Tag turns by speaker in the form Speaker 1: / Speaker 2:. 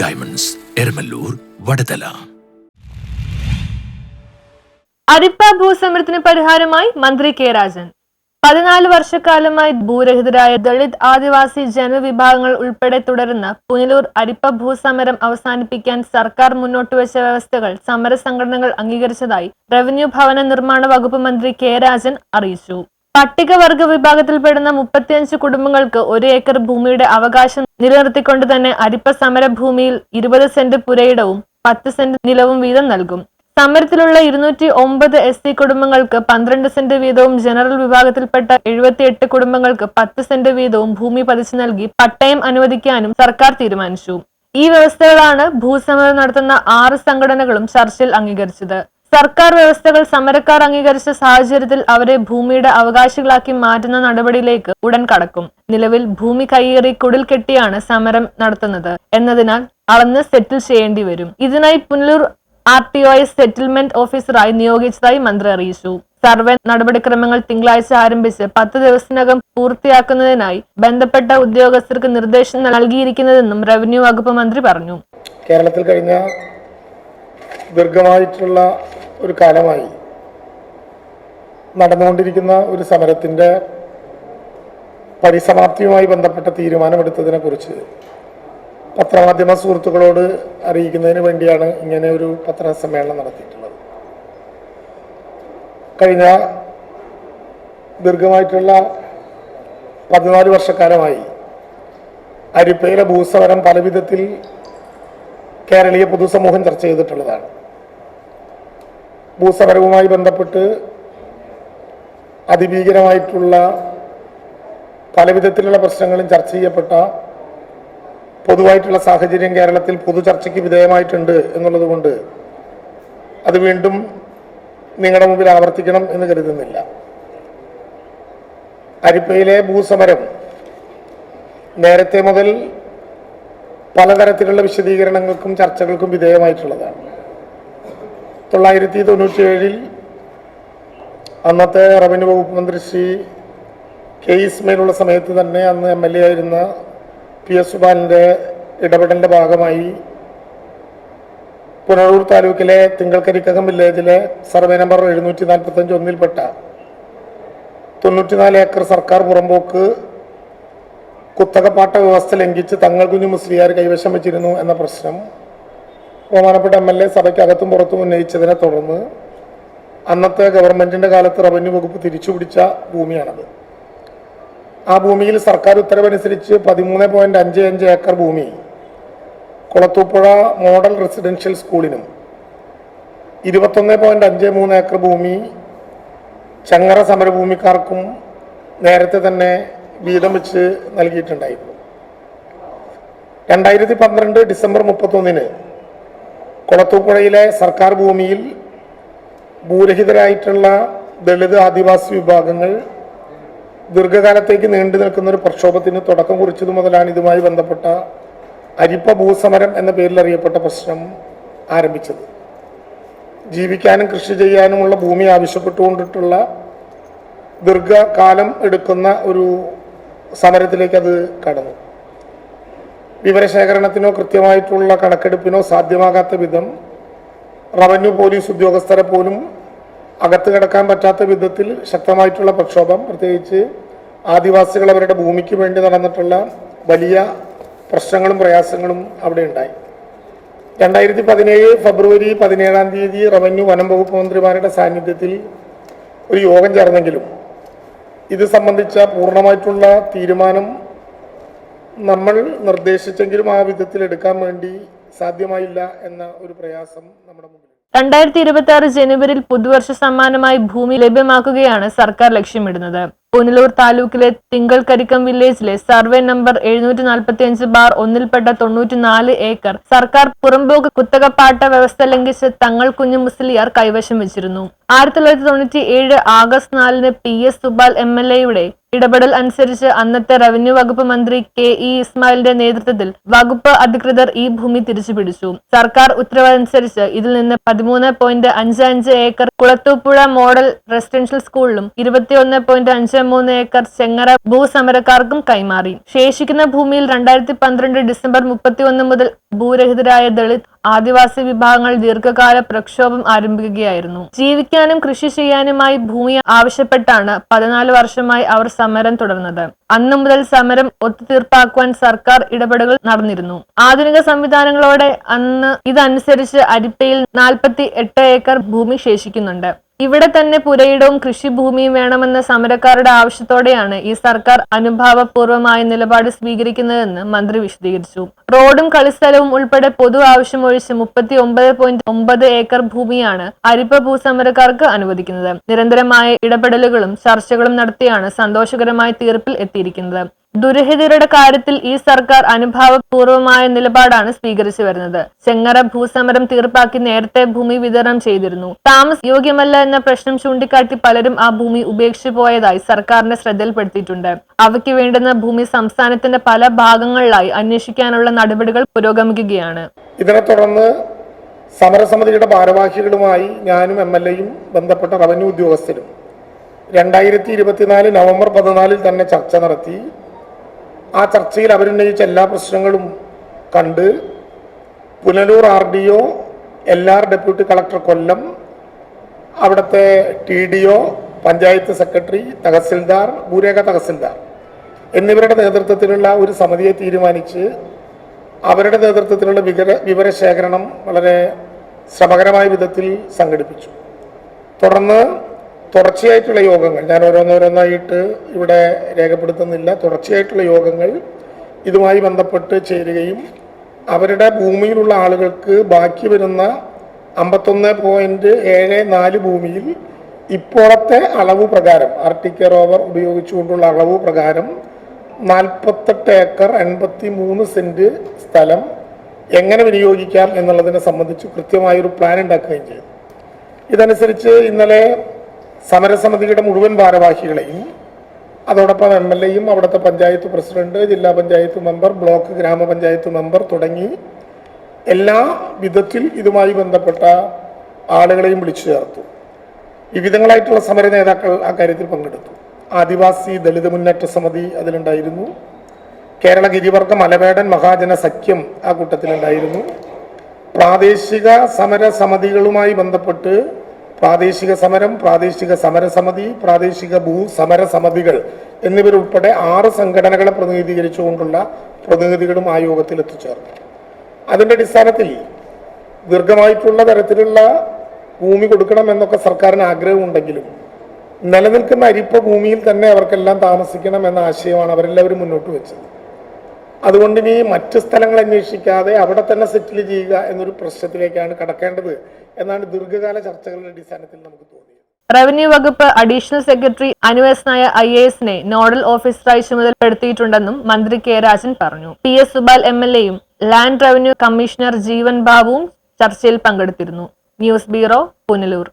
Speaker 1: Diamonds Eramallur Vadathala
Speaker 2: അരിപ്പ ഭൂസമരത്തിന് പരിഹാരമായി മന്ത്രി K Rajan. പതിനാല് വർഷക്കാലമായി ഭൂരഹിതരായ ദളിത് ആദിവാസി ജനവിഭാഗങ്ങൾ ഉൾപ്പെടെ തുടരുന്ന പുനലൂർ അരിപ്പ ഭൂസമരം അവസാനിപ്പിക്കാൻ സർക്കാർ മുന്നോട്ട് വെച്ച വ്യവസ്ഥകൾ സമര സംഘടനകൾ അംഗീകരിച്ചതായി റവന്യൂ ഭവന നിർമ്മാണ വകുപ്പ് മന്ത്രി കെ രാജൻ അറിയിച്ചു. പട്ടികവർഗ വിഭാഗത്തിൽപ്പെടുന്ന മുപ്പത്തിയഞ്ച് കുടുംബങ്ങൾക്ക് ഒരു ഏക്കർ ഭൂമിയുടെ അവകാശം നിലനിർത്തിക്കൊണ്ട് തന്നെ അരിപ്പ സമരഭൂമിയിൽ ഇരുപത് സെന്റ് പുരയിടവും പത്ത് സെന്റ് നിലവും വീതം നൽകും. സമരത്തിലുള്ള ഇരുന്നൂറ്റി ഒമ്പത് എസ് സി കുടുംബങ്ങൾക്ക് പന്ത്രണ്ട് സെന്റ് വീതവും ജനറൽ വിഭാഗത്തിൽപ്പെട്ട എഴുപത്തിയെട്ട് കുടുംബങ്ങൾക്ക് പത്ത് സെന്റ് വീതവും ഭൂമി പതിച്ചു നൽകി പട്ടയം അനുവദിക്കാനും സർക്കാർ തീരുമാനിച്ചു. ഈ വ്യവസ്ഥകളാണ് ഭൂസമരം നടത്തുന്ന ആറ് സംഘടനകളും ചർച്ചയിൽ അംഗീകരിച്ചത്. സർക്കാർ വ്യവസ്ഥകൾ സമരക്കാർ അംഗീകരിച്ച സാഹചര്യത്തിൽ അവരെ ഭൂമിയുടെ അവകാശികളാക്കി മാറ്റുന്ന നടപടിയിലേക്ക് ഉടൻ കടക്കും. നിലവിൽ ഭൂമി കയ്യേറി കുടിൽ കെട്ടിയാണ് സമരം നടത്തുന്നത്. എന്നതിനാൽ അളന്ന് സെറ്റിൽ ചെയ്യേണ്ടി വരും. ഇതിനായി Punalur R T O S settlement ഓഫീസറായി നിയോഗിച്ചതായി മന്ത്രി അറിയിച്ചു. സർവേ നടപടിക്രമങ്ങൾ തിങ്കളാഴ്ച ആരംഭിച്ച് പത്ത് ദിവസത്തിനകം പൂർത്തിയാക്കുന്നതിനായി ബന്ധപ്പെട്ട ഉദ്യോഗസ്ഥർക്ക് നിർദ്ദേശം നൽകിയിരിക്കുന്നതെന്നും റവന്യൂ വകുപ്പ് മന്ത്രി പറഞ്ഞു.
Speaker 3: കേരളത്തിൽ കഴിഞ്ഞ ദീർഘമായിട്ടുള്ള ഒരു കാലമായി നടന്നുകൊണ്ടിരിക്കുന്ന ഒരു സമരത്തിന്റെ പരിസമാപ്തിയുമായി ബന്ധപ്പെട്ട തീരുമാനമെടുത്തതിനെ കുറിച്ച് പത്രമാധ്യമ സുഹൃത്തുക്കളോട് അറിയിക്കുന്നതിന് വേണ്ടിയാണ് ഇങ്ങനെ ഒരു പത്രസമ്മേളനം നടത്തിയിട്ടുള്ളത്. കഴിഞ്ഞ ദീർഘമായിട്ടുള്ള പതിനാല് വർഷക്കാലമായി അരിപ്പയിലെ ഭൂസമരം പല വിധത്തിൽ കേരളീയ പൊതുസമൂഹം ചർച്ച ചെയ്തിട്ടുള്ളതാണ്. ഭൂസമരവുമായി ബന്ധപ്പെട്ട് അതിഭീകരമായിട്ടുള്ള പലവിധത്തിലുള്ള പ്രശ്നങ്ങളും ചർച്ച ചെയ്യപ്പെട്ട പൊതുവായിട്ടുള്ള സാഹചര്യം കേരളത്തിൽ പൊതു ചർച്ചയ്ക്ക് വിധേയമായിട്ടുണ്ട് എന്നുള്ളതുകൊണ്ട് അത് വീണ്ടും നിങ്ങളുടെ മുമ്പിൽ ആവർത്തിക്കണം എന്ന് കരുതുന്നില്ല. അരിപ്പയിലെ ഭൂസമരം നേരത്തെ മുതൽ പലതരത്തിലുള്ള വിശദീകരണങ്ങൾക്കും ചർച്ചകൾക്കും വിധേയമായിട്ടുള്ളതാണ്. തൊള്ളായിരത്തി തൊണ്ണൂറ്റിയേഴിൽ അന്നത്തെ റവന്യൂ വകുപ്പ് മന്ത്രി ശ്രീ കെ ഇസ്മയിലുള്ള സമയത്ത് തന്നെ അന്ന് എം എൽ എ ആയിരുന്ന പി എസ് സുബാലിന്റെ ഇടപെടലിന്റെ ഭാഗമായി പുനരൂർ താലൂക്കിലെ തിങ്കൾക്കരിക്കകം വില്ലേജിലെ സർവേ നമ്പർ എഴുന്നൂറ്റി നാൽപ്പത്തഞ്ച് ഒന്നിൽപ്പെട്ട തൊണ്ണൂറ്റിനാല് ഏക്കർ സർക്കാർ പുറമ്പോക്ക് കുത്തകപ്പാട്ട വ്യവസ്ഥ ലംഘിച്ച് തങ്ങൾ കുഞ്ഞു മുസ്ലിയാർ കൈവശം വെച്ചിരുന്നു എന്ന പ്രശ്നം ബഹുമാനപ്പെട്ട എം എൽ എ സഭയ്ക്കകത്തും പുറത്തും ഉന്നയിച്ചതിനെ തുടർന്ന് അന്നത്തെ ഗവൺമെന്റിന്റെ കാലത്ത് റവന്യൂ വകുപ്പ് തിരിച്ചുപിടിച്ച ഭൂമിയാണത്. ആ ഭൂമിയിൽ സർക്കാർ ഉത്തരവനുസരിച്ച് പതിമൂന്ന് പോയിന്റ് അഞ്ച് അഞ്ച് ഏക്കർ ഭൂമി കുളത്തൂപ്പുഴ മോഡൽ റെസിഡൻഷ്യൽ സ്കൂളിനും ഇരുപത്തൊന്ന് പോയിന്റ് അഞ്ച് മൂന്ന് ഏക്കർ ഭൂമി ചങ്ങറ സമരഭൂമിക്കാർക്കും നേരത്തെ തന്നെ വീതം വെച്ച് നൽകിയിട്ടുണ്ടായിരുന്നു. രണ്ടായിരത്തി പന്ത്രണ്ട് ഡിസംബർ മുപ്പത്തൊന്നിന് കുളത്തൂപ്പുഴയിലെ സർക്കാർ ഭൂമിയിൽ ഭൂരഹിതരായിട്ടുള്ള ദളിത് ആദിവാസി വിഭാഗങ്ങൾ ദീർഘകാലത്തേക്ക് നീണ്ടു നിൽക്കുന്ന ഒരു പ്രക്ഷോഭത്തിന് തുടക്കം കുറിച്ചത് മുതലാണ് ഇതുമായി ബന്ധപ്പെട്ട അരിപ്പ ഭൂസമരം എന്ന പേരിൽ അറിയപ്പെട്ട പ്രശ്നം ആരംഭിച്ചത്. ജീവിക്കാനും കൃഷി ചെയ്യാനുമുള്ള ഭൂമി ആവശ്യപ്പെട്ടുകൊണ്ടിട്ടുള്ള ദീർഘകാലം എടുക്കുന്ന ഒരു സമരത്തിലേക്ക് അത് കടന്നു. വിവരശേഖരണത്തിനോ കൃത്യമായിട്ടുള്ള കണക്കെടുപ്പിനോ സാധ്യമാകാത്ത വിധം റവന്യൂ പോലീസ് ഉദ്യോഗസ്ഥരെ പോലും അകത്ത് കിടക്കാൻ പറ്റാത്ത വിധത്തിൽ ശക്തമായിട്ടുള്ള പ്രക്ഷോഭം. പ്രത്യേകിച്ച് ആദിവാസികൾ അവരുടെ ഭൂമിക്ക് വേണ്ടി നടന്നിട്ടുള്ള വലിയ പ്രശ്നങ്ങളും പ്രയാസങ്ങളും അവിടെ ഉണ്ടായി. രണ്ടായിരത്തി പതിനേഴ് ഫെബ്രുവരി പതിനേഴാം തീയതി റവന്യൂ വനം വകുപ്പ് മന്ത്രിമാരുടെ സാന്നിധ്യത്തിൽ ഒരു യോഗം ചേർന്നെങ്കിലും ഇത് സംബന്ധിച്ച പൂർണമായിട്ടുള്ള തീരുമാനം നമ്മൾ നിർദ്ദേശിച്ചെങ്കിലും ആ വിധത്തിൽ എടുക്കാൻ വേണ്ടി സാധ്യമായില്ല എന്ന ഒരു പ്രയാസം നമ്മുടെ മുമ്പിൽ
Speaker 2: രണ്ടായിരത്തി ഇരുപത്തി ആറ് ജനുവരിയിൽ പുതുവർഷ സമ്മാനമായി ഭൂമി ലഭ്യമാക്കുകയാണ് സർക്കാർ ലക്ഷ്യമിടുന്നത്. പുനലൂർ താലൂക്കിലെ തിങ്കൾക്കരിക്കം വില്ലേജിലെ സർവേ നമ്പർ എഴുന്നൂറ്റി നാൽപ്പത്തി അഞ്ച് ബാർ ഒന്നിൽപ്പെട്ട തൊണ്ണൂറ്റിനാല് ഏക്കർ സർക്കാർ പുറമ്പോക്ക് കുത്തകപ്പാട്ട വ്യവസ്ഥ ലംഘിച്ച് തങ്ങൾ കുഞ്ഞു മുസ്ലിയാർ കൈവശം വെച്ചിരുന്നു. ആയിരത്തി തൊള്ളായിരത്തി തൊണ്ണൂറ്റി ഏഴ് ആഗസ്റ്റ് നാലിന് P S Subal M L എയുടെ ഇടപെടൽ അനുസരിച്ച് അന്നത്തെ റവന്യൂ വകുപ്പ് മന്ത്രി കെ ഇ ഇസ്മായിലിന്റെ നേതൃത്വത്തിൽ വകുപ്പ് അധികൃതർ ഈ ഭൂമി തിരിച്ചുപിടിച്ചു. സർക്കാർ ഉത്തരവനുസരിച്ച് ഇതിൽ നിന്ന് പതിമൂന്ന് പോയിന്റ് അഞ്ച് അഞ്ച് ഏക്കർ കുളത്തൂപ്പുഴ മോഡൽ റെസിഡൻഷ്യൽ സ്കൂളിലും ഇരുപത്തിയൊന്ന് പോയിന്റ് അഞ്ച് മൂന്ന് ഏക്കർ ചെങ്ങറ ഭൂസമരക്കാർക്കും കൈമാറി. ശേഷിക്കുന്ന ഭൂമിയിൽ രണ്ടായിരത്തി പന്ത്രണ്ട് ഡിസംബർ മുപ്പത്തിയൊന്ന് മുതൽ ഭൂരഹിതരായ ദളിത് ആദിവാസി വിഭാഗങ്ങൾ ദീർഘകാല പ്രക്ഷോഭം ആരംഭിക്കുകയായിരുന്നു. ജീവിക്കാനും കൃഷി ചെയ്യാനുമായി ഭൂമി ആവശ്യപ്പെട്ടാണ് പതിനാല് വർഷമായി അവർ സമരം തുടർന്നത്. അന്നു മുതൽ സമരം ഒത്തുതീർപ്പാക്കുവാൻ സർക്കാർ ഇടപെടലുകൾ നടന്നിരുന്നു. ആധുനിക സംവിധാനങ്ങളോടെ അന്ന് ഇതനുസരിച്ച് അരിപ്പയിൽ നാൽപ്പത്തി ഏക്കർ ഭൂമി ശേഷിക്കുന്നുണ്ട്. ഇവിടെ തന്നെ പുരയിടവും കൃഷിഭൂമിയും വേണമെന്ന സമരക്കാരുടെ ആവശ്യത്തോടെയാണ് ഈ സർക്കാർ അനുഭാവപൂർവമായ നിലപാട് സ്വീകരിക്കുന്നതെന്ന് മന്ത്രി വിശദീകരിച്ചു. റോഡും കളിസ്ഥലവും ഉൾപ്പെടെ പൊതു ആവശ്യമൊഴിച്ച് മുപ്പത്തി ഒമ്പത് പോയിന്റ് ഒമ്പത് ഏക്കർ ഭൂമിയാണ് അരിപ്പ ഭൂസമരക്കാർക്ക് അനുവദിക്കുന്നത്. നിരന്തരമായ ഇടപെടലുകളും ചർച്ചകളും നടത്തിയാണ് സന്തോഷകരമായ തീർപ്പിൽ എത്തിയിരിക്കുന്നത്. ദുരഹിതരുടെ കാര്യത്തിൽ ഈ സർക്കാർ അനുഭാവപൂർവമായ നിലപാടാണ് സ്വീകരിച്ചു വരുന്നത്. ചെങ്ങറ ഭൂസമരം തീർപ്പാക്കി നേരത്തെ ഭൂമി വിതരണം ചെയ്തിരുന്നു. താമസ യോഗ്യമല്ല എന്ന പ്രശ്നം ചൂണ്ടിക്കാട്ടി പലരും ആ ഭൂമി ഉപേക്ഷിച്ചു പോയതായി സർക്കാരിന്റെ ശ്രദ്ധയിൽപ്പെടുത്തിയിട്ടുണ്ട്. അവയ്ക്ക് വേണ്ടുന്ന ഭൂമി സംസ്ഥാനത്തിന്റെ പല ഭാഗങ്ങളിലായി അന്വേഷിക്കാനുള്ള നടപടികൾ പുരോഗമിക്കുകയാണ്.
Speaker 3: ഇതിനെ തുടർന്ന് സമരസമിതിയുടെ ഭാരവാഹികളുമായി ഞാനും എം എൽ എയും ബന്ധപ്പെട്ട റവന്യൂ ഉദ്യോഗസ്ഥരും രണ്ടായിരത്തി ഇരുപത്തിനാല് നവംബർ പതിനാലിൽ തന്നെ ചർച്ച നടത്തി ആ ചർച്ചയിൽ അവരുന്നയിച്ച എല്ലാ പ്രശ്നങ്ങളും കണ്ട് Punalur R D O L R deputy collector Kollam അവിടുത്തെ T D O panchayat secretary tahsildar ഭൂരേഖ tahsildar എന്നിവരുടെ നേതൃത്വത്തിലുള്ള ഒരു സമിതിയെ തീരുമാനിച്ച് അവരുടെ നേതൃത്വത്തിലുള്ള വിവര വിവരശേഖരണം വളരെ ശ്രമകരമായ വിധത്തിൽ സംഘടിപ്പിച്ചു. തുടർന്ന് തുടർച്ചയായിട്ടുള്ള യോഗങ്ങൾ ഞാൻ ഓരോന്നോരോന്നായിട്ട് ഇവിടെ രേഖപ്പെടുത്തുന്നില്ല. തുടർച്ചയായിട്ടുള്ള യോഗങ്ങൾ ഇതുമായി ബന്ധപ്പെട്ട് ചേരുകയും അവരുടെ ഭൂമിയിലുള്ള ആളുകൾക്ക് ബാക്കി വരുന്ന അമ്പത്തൊന്ന് പോയിന്റ് ഏഴ് നാല് ഭൂമിയിൽ ഇപ്പോഴത്തെ അളവ് പ്രകാരം ആർട്ടിക്ക റോവർ ഉപയോഗിച്ചുകൊണ്ടുള്ള അളവ് പ്രകാരം നാൽപ്പത്തെട്ട് ഏക്കർ എൺപത്തി മൂന്ന് സെന്റ് സ്ഥലം എങ്ങനെ വിനിയോഗിക്കാം എന്നുള്ളതിനെ സംബന്ധിച്ച് കൃത്യമായൊരു പ്ലാൻ ഉണ്ടാക്കുകയും ചെയ്തു. ഇതനുസരിച്ച് ഇന്നലെ സമരസമിതിയുടെ മുഴുവൻ ഭാരവാഹികളെയും അതോടൊപ്പം എം എൽ എയും അവിടുത്തെ പഞ്ചായത്ത് പ്രസിഡന്റ് ജില്ലാ പഞ്ചായത്ത് മെമ്പർ ബ്ലോക്ക് ഗ്രാമപഞ്ചായത്ത് മെമ്പർ തുടങ്ങി എല്ലാ വിധത്തിൽ ഇതുമായി ബന്ധപ്പെട്ട ആളുകളെയും വിളിച്ചു ചേർത്തു. വിവിധങ്ങളായിട്ടുള്ള സമര നേതാക്കൾ ആ കാര്യത്തിൽ പങ്കെടുത്തു. ആദിവാസി ദളിത് മുന്നേറ്റ സമിതി അതിലുണ്ടായിരുന്നു. കേരള ഗിരിവർഗ മലവേടൻ മഹാജന സഖ്യം ആ കൂട്ടത്തിലുണ്ടായിരുന്നു. പ്രാദേശിക സമര സമിതികളുമായി ബന്ധപ്പെട്ട് പ്രാദേശിക സമരം പ്രാദേശിക സമരസമിതി പ്രാദേശിക ഭൂ സമര സമിതികൾ എന്നിവരുൾപ്പെടെ ആറ് സംഘടനകളെ പ്രതിനിധീകരിച്ചുകൊണ്ടുള്ള പ്രതിനിധികളും ആ യോഗത്തിൽ എത്തിച്ചേർന്നു. അതിന്റെ അടിസ്ഥാനത്തിൽ ദീർഘമായിട്ടുള്ള തരത്തിലുള്ള ഭൂമി കൊടുക്കണം എന്നൊക്കെ സർക്കാരിന് ആഗ്രഹമുണ്ടെങ്കിലും നിലനിൽക്കുന്ന അരിപ്പ ഭൂമിയിൽ തന്നെ അവർക്കെല്ലാം താമസിക്കണം എന്ന ആശയമാണ് അവരെല്ലാവരും മുന്നോട്ട് വെച്ചത്. അതുകൊണ്ട് ഇനി മറ്റ് സ്ഥലങ്ങൾ അന്വേഷിക്കാതെ അവിടെ തന്നെ സെറ്റിൽ ചെയ്യുക എന്നൊരു പ്രശ്നത്തിലേക്കാണ് കടക്കേണ്ടത് എന്നാണ് ദീർഘകാല ചർച്ചകളുടെ അടിസ്ഥാനത്തിൽ നമുക്ക് തോന്നിയത്.
Speaker 2: റവന്യൂ വകുപ്പ് അഡീഷണൽ സെക്രട്ടറി നായ ഐ എ എസിനെ നോഡൽ ഓഫീസറായി ചുമതലപ്പെടുത്തിയിട്ടുണ്ടെന്നും മന്ത്രി കെ രാജൻ പറഞ്ഞു. P S Subal M L എയും ലാൻഡ് റവന്യൂ കമ്മീഷണർ ജീവൻ ബാബുവും ചർച്ചയിൽ പങ്കെടുത്തിരുന്നു. News bureau Punalur.